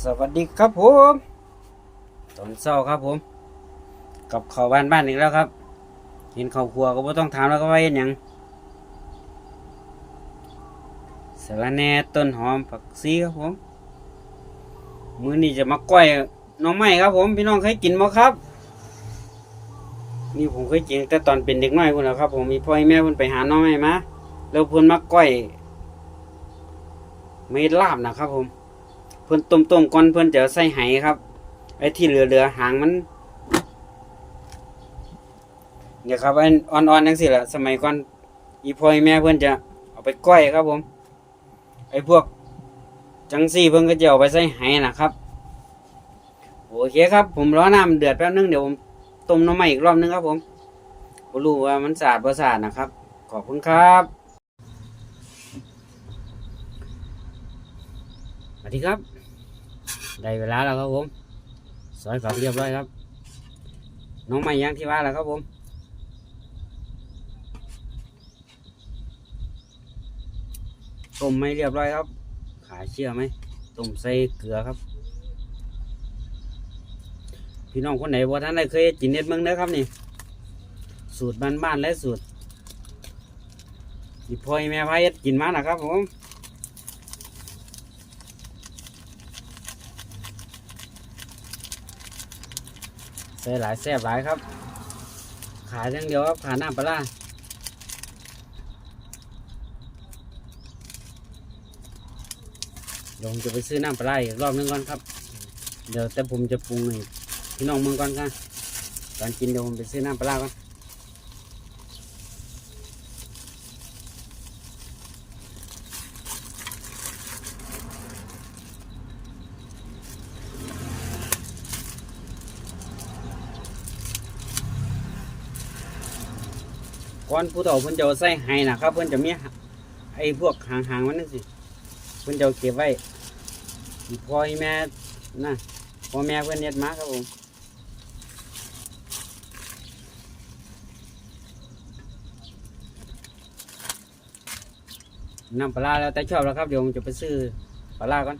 สวัสดีครับผมตอนเช้าครับผม กับข้าวบ้านบ้านอีกแล้วครับ เห็นข้าวครัวก็ไม่ต้องถามแล้วก็ว่าเห็นหยังสาระแหน่ต้นหอมผักซีครับผม มื้อนี้จะมาก้อยน้องไม้ครับผม พี่น้องเคยกินบ่ครับ นี่ผมเคยกินแต่ตอนเป็นเด็กน้อยพุ่นแล้วครับ ผมมีพ่อแม่พิ่นไปหาน้องไม้มาแล้วพิ่นมาก้อย ไม่ลาบนะครับผม พิ่นต้มต้มก่อนเพิ่นจะใส่ไหครับ ไอ้ที่เหลือเหลือหางมันเนี่ยครับอันอ่อนๆจังซี่แหละสมัยก่อนอีพ่อแม่เพิ่นจะเอาไปก้อยครับผม ไอ้พวกจังซี่เพิ่นก็จะเอาไปใส่ไหนะครับ โอเคครับ ผมรอน้ำเดือดแป๊บนึงเดี๋ยวผมต้มน้ำใหม่อีกรอบนึงครับผมบ่รู้ว่ามันสะอาดบ่สะอาดนะครับ ขอบคุณครับสวัสดีครับ ได้เวลาแล้วครับผมซอยฝักเรียบร้อยครับ น้องใหม่ย่างที่ว่าแล้วครับผมต้มไม่เรียบร้อยครับ ขาเชื่อไหมต้มใส่เกลือครับ พี่น้องคนไหนบ่ท่านได้เคยกินเน็ดเมืองเด้อครับนี่ สูตรบ้านๆและสูตรที่พ่อให้แม่พายกินมานะครับผม ใส่หลายแซ่บหลายครับ ขายทั้งเดียวครับขาน้ำปลาร้าเดี๋ยวผมจะไปซื้อน้ำปลาร้าอีกรอบนึงก่อนครับ เดี๋ยวแต่ผมจะปรุงให้พี่น้องเมืองก่อนกันตอนกินเดี๋ยวผมไปซื้อน้ำปลาร้าก่อน ก่อนผู้เฒ่าเพิ่นจะเอาใส่ไห้นะครับ เพิ่นจะมีไอ้พวกหางๆมันนั่นสิเพิ่นจะเก็บไว้พ่อแม่นะพ่อแม่เพิ่นเน็ดมาครับผมน้ำปลาแล้วแต่ชอบแล้วครับเดี๋ยวผมจะไปซื้อปลาร้าก่อน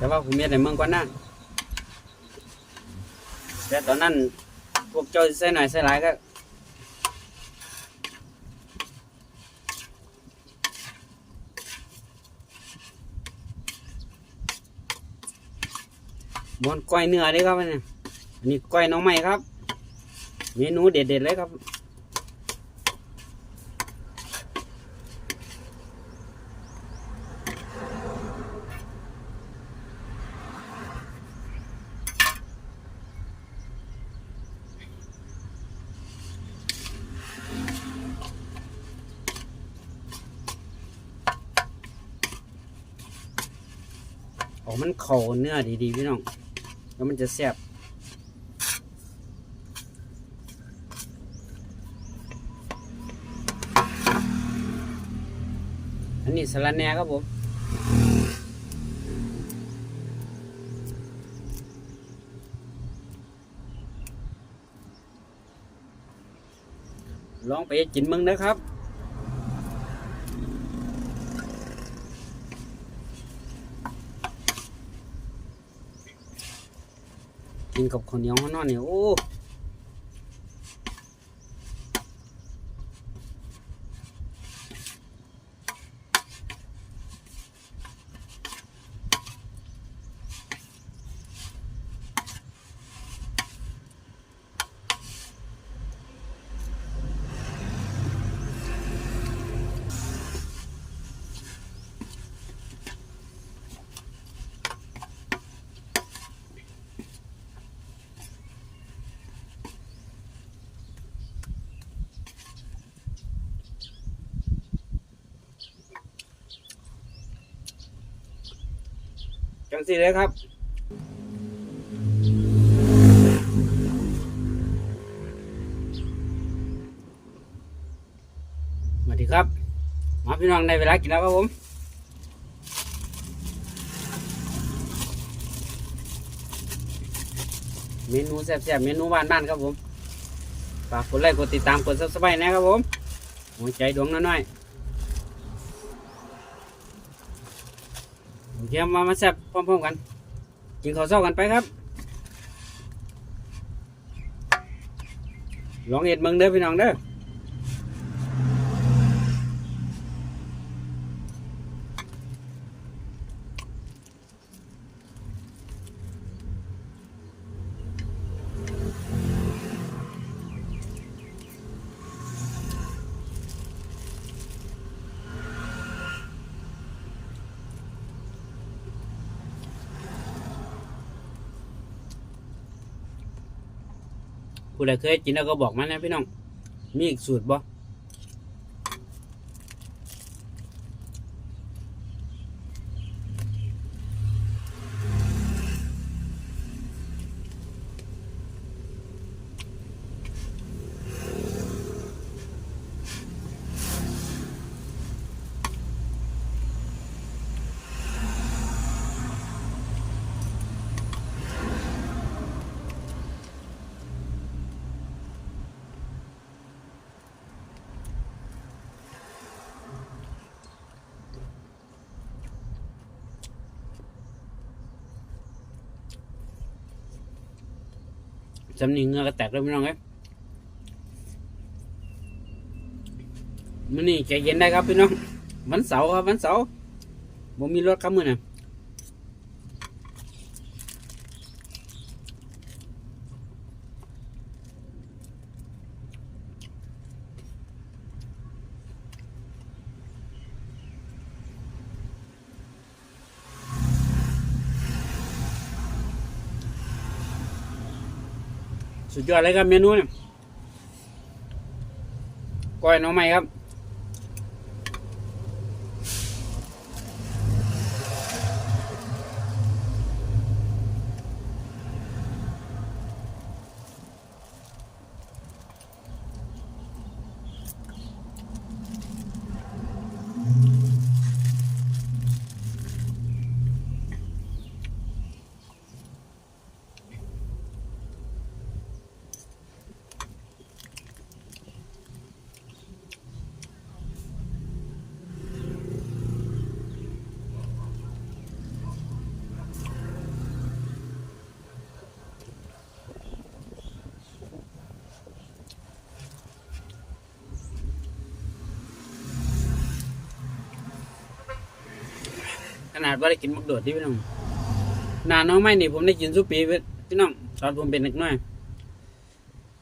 แต่ว่าผมเมียในเมืองก่อนนะแต่ตอนนั้นพวกเจ้าใส่หน่อยใส่หลายก็บอนก้อยเนื้อเด้ครับอันนี่อันนี้ก้อยหน้องใหม่ครับ เมนูเด็ดๆเลยครับ โอ้มันเข่าเนื้อดีๆพี่น้อง แล้วมันจะแซ่บอันนี้สลัดแหน่ครับผมลองไปกินมึงนะครับ กินกับข้าวเหนียวข้าวนอนเนี่ยโอ้ งสิเลยครับสวัสดีครับมาพี่น้องในเวลากินแล้วครับผมเมนูแซ่บๆเมนูบ้านๆครับผมฝากกดไลค์กดติดตามกดซับสไครต์นะครับผมหัวใจดวงน้อยๆ โอเคมามาแซ่บพร้อมๆกัน กินข้าวเช้ากันไปครับ ลองเห็ดเมืองเด้อพี่น้องเด้อ ผู้ใดเคยกินแล้วก็บอกมานะพี่น้อง มีอีกสูตรบ่ จำนี่เงือกแตกแล้วพี่น้องเอ้ยมันนี่ใจเย็นได้ครับพี่น้องวันเสาร์ครับวันเสาร์ผมมีรถครับมือน่ สุดยอดเลยครับเมนูเนี่ยก้อยน้องใหม่ครับ นาดว่าได้กินมักโดดที่พี่น้องนานน้องไม่นี่ผมได้กินสุปีพี่น้องตอนผมเป็นเด็กน้อย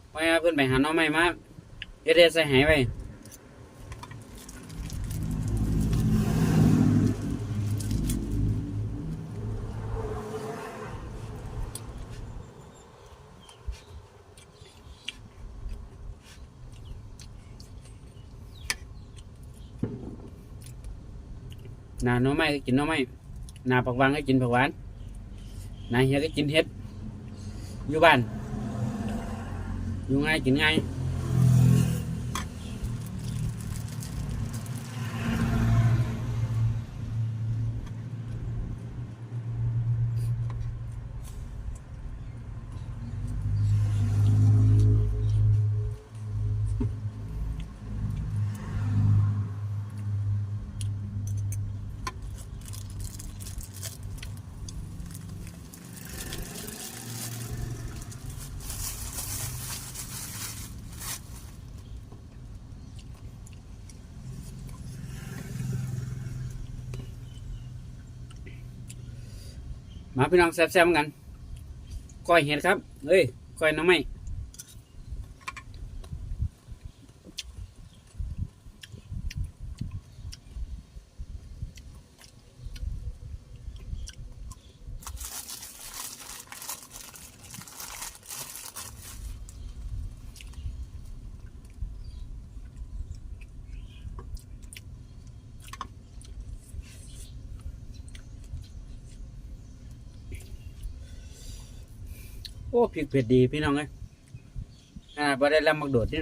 เพราะงั้นเพื่อนไปหาน้องไม่มาเอเดใส่หายไป นาน้อไม้ก็กินน้อไม้นาผักหวานก็กินผักหวานนาเฮียก็กินเฮ็ดอยู่บ้านอยู่ง่ายกินง่าย มาพี่น้องแซ่บๆกันก้อยเห็ดครับเอ้ยก้อยน้ำไม่ อ้พริกเผ็ดดีพี่น้องเอ้ยอ่าบ่ได้ลำมักโดดนี่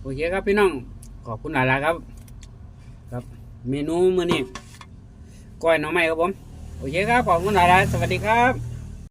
โอ เคครับพี่น้อง ขอบคุณหลายๆครับ ครับเมนูมื้อนี้ก้อยหน่อไม้ครับผม โอเคครับ ขอบคุณหลายๆสวัสดีครับ